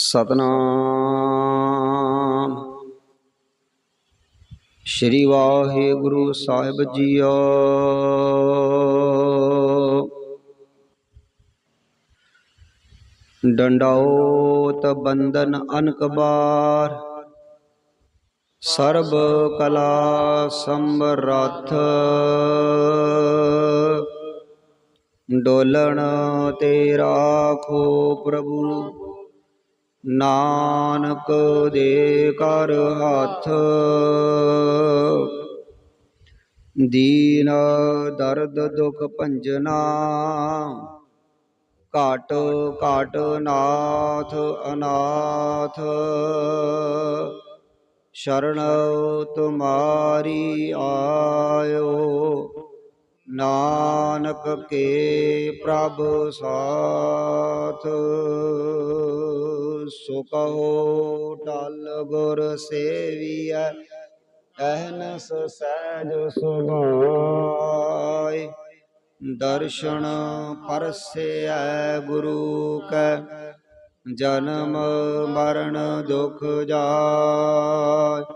ਸਤਨਾਮ। ਸ਼੍ਰੀ ਵਾਹਿਗੁਰੂ ਸਾਹਿਬ ਜੀਓ। ਡੰਡਾਉਤ ਬੰਧਨ ਅਨਕ ਬਾਰ, ਸਰਬ ਕਲਾ ਸੰਬਰਥ। ਡੋਲਣ ਤੇ ਰਾਖੋ ਪ੍ਰਭੂ। ਨਾਨਕ ਦੇ ਕਰ ਹੱਥ। ਦੀਨ ਦਰਦ ਦੁਖ ਭੰਜਨਾ, ਘਾਟ ਘਾਟ ਨਾਥ ਅਨਾਥ। ਸ਼ਰਨ ਤੁਮਾਰੀ ਆਇਓ। ਨਾਨਕ ਕੇ ਪ੍ਰਭ ਸਾਥ। ਸੋ ਕਹੋ ਟਲ ਗੁਰ ਸੇਵੀਐ ਅਹਨਸ ਸਹਿਜ ਸੁਭਾਈ ਦਰਸ਼ਨ ਪਰਸੈ ਗੁਰੂ ਕੈ, ਜਨਮ ਮਰਨ ਦੁਖ ਜਾਇ।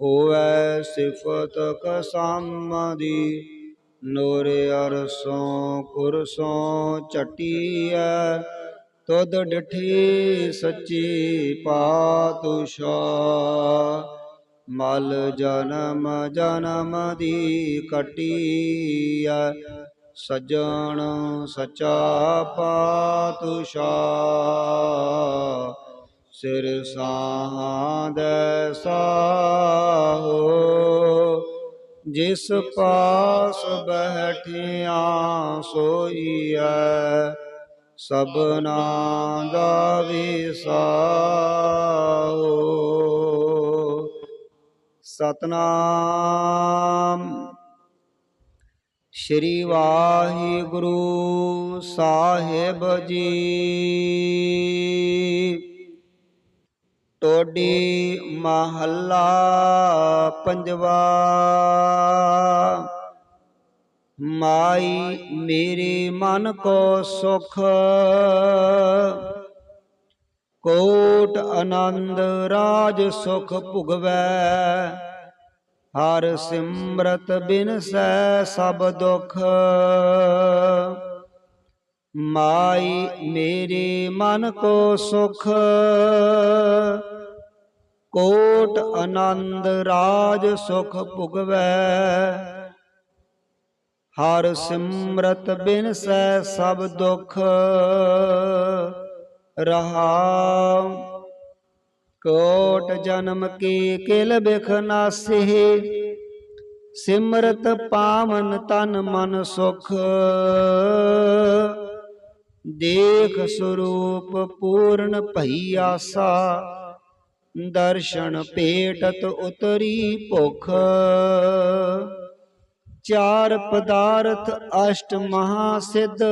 ਹੋਵੈ ਸਿਫਤ ਕਸਮਦੀ ਨੂਰ ਅਰਸੋਂ ਕੁਰਸੋਂ ਚਟੀਐ ਤੁਧ ਡਿਠੀ ਸੱਚੀ ਪਾਤਸ਼ਾਹ। ਮਲ ਜਨਮ ਜਨਮ ਦੀ ਕਟੀਐ, ਸਜਣ ਸਚਾ ਪਾਤਸ਼ਾਹ। ਸਿਰ ਸਾਧ ਸਾਹੋ ਜਿਸ ਪਾਸ ਬੈਠਿਆ ਸੋਈਐ ਸਭਨਾ ਦਾ ਵਿਸਾਹੋ ਸਤਨਾਮ। ਸ਼੍ਰੀ ਵਾਹਿਗੁਰੂ ਸਾਹਿਬ ਜੀ। ਟੋਡੀ ਮਹੱਲਾ ਪੰਜਵਾ। ਮਾਈ ਮੇਰੇ ਮਨ ਕੋ ਸੁਖ, ਕੋਟ ਆਨੰਦ ਰਾਜ ਸੁਖ ਭੁਗਵੈ। ਹਰ ਸਿਮਰਤ ਬਿਨ ਸੈ ਸਭ ਦੁਖ। ਮਾਈ ਮੇਰੇ ਮਨ ਕੋ ਸੁਖ। ਕੋਟ ਆਨੰਦ ਰਾਜ ਸੁਖ ਭੁਗਵੈ। ਹਰ ਸਿਮਰਤ ਬਿਨ ਸੈ ਸਭ ਦੁਖ। ਰਹਾਉ, ਕੋਟ ਜਨਮ ਕੀ ਕਿਲ ਬਿਖ ਨਾਸੇ। ਸਿਮਰਤ ਪਾਵਨ ਤਨ ਮਨ ਸੁਖ। ਦੇਖ ਸਰੂਪ ਪੂਰਨ ਭਈ ਆਸਾ, ਦਰਸ਼ਨ ਭੇਟਤ ਉਤਰੀ ਭੁਖ। ਚਾਰ ਪਦਾਰਥ ਅਸ਼ਟ ਮਹਾ ਸਿੱਧ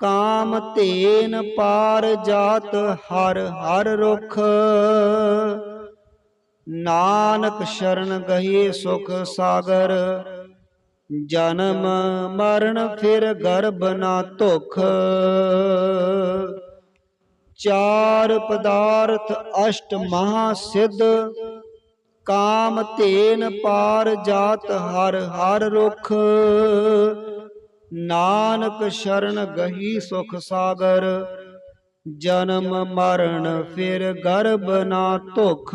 ਕਾਮ ਧੇਨ ਪਾਰ ਜਾਤ ਹਰ ਹਰ ਰੁਖ। ਨਾਨਕ ਸ਼ਰਨ ਗਏ ਸੁਖ ਸਾਗਰ ਜਨਮ ਮਰਨ ਫਿਰ ਗਰਭ ਨਾ ਧੁਖ। ਚਾਰ ਪਦਾਰਥ ਅਸ਼ਟ ਮਹਾ ਸਿੱਧ ਕਾਮ ਧੇਨ ਪਾਰ ਜਾਤ ਹਰ ਹਰ ਰੁਖ। ਨਾਨਕ ਸ਼ਰਨ ਗਹੀ ਸੁਖ ਸਾਗਰ। ਜਨਮ ਮਰਨ ਫਿਰ ਗਰਭ ਨਾ ਧੁਖ।